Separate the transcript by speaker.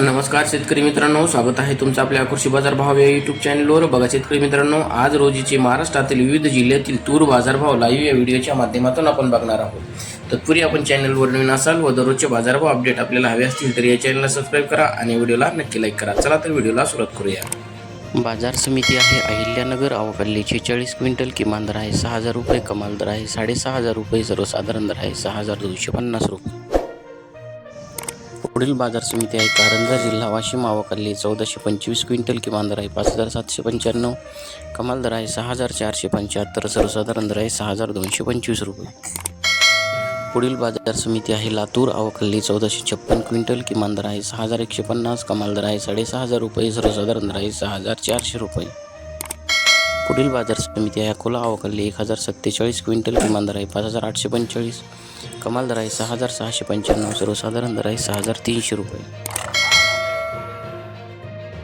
Speaker 1: नमस्कार शेतकरी मित्रांनो स्वागत आहे तुमचं आपल्या कृषी बाजार भाव या युट्यूब चॅनलवर बघा शेतकरी मित्रांनो आज रोजीचे महाराष्ट्रातील विविध जिल्ह्यातील तूर बाजारभाव लाईव्ह या व्हिडिओच्या माध्यमातून आपण बघणार आहोत. तत्पूर्वी आपण चॅनलवर नवीन असाल व दररोजचे बाजारभाव अपडेट आपल्याला हवे असतील तर या चॅनलला सबस्क्राईब करा आणि व्हिडिओला नक्की लाईक करा. चला तर व्हिडिओला सुरुवात करूया. बाजार समिती आहे अहिल्यानगर अवकल्लीचे चाळीस क्विंटल किमान दर आहे सहा हजार रुपये कमाल दर आहे साडेसहा हजार रुपये सर्वसाधारण दर आहे सहा हजार दोनशे पन्नास रुपये. पुढील बाजार समिती आहे. कारंजा जिल्हा वाशिम आवकल्ली चौदाशे पंचवीस क्विंटल किमान दर आहे. पाच हजार सातशे पंच्याण्णव. कमाल दर आहे सहा हजार चारशे पंच्याहत्तर. सर्वसाधारण दर आहे सहा हजार दोनशे पंचवीस रुपये. पुढील बाजार समिती आहे. लातूर आवकल्ली चौदाशे छप्पन क्विंटल किमान दर आहे. सहा हजार एकशे पन्नास. कमाल दर आहे साडेसहा हजार रुपये. सर्वसाधारण दर आहे सहा हजार चारशे रुपये. पुढील बाजार समिती आहे. अकोला अवकल्ली एक हजार सत्तेचाळीस क्विंटल किमान दर आहे पाच हजार आठशे पंचेचाळीस कमाल दर आहे सहा हजार सहाशे पंच्याण्णव सर्वसाधारण दर आहे सहा हजार तीनशे रुपये.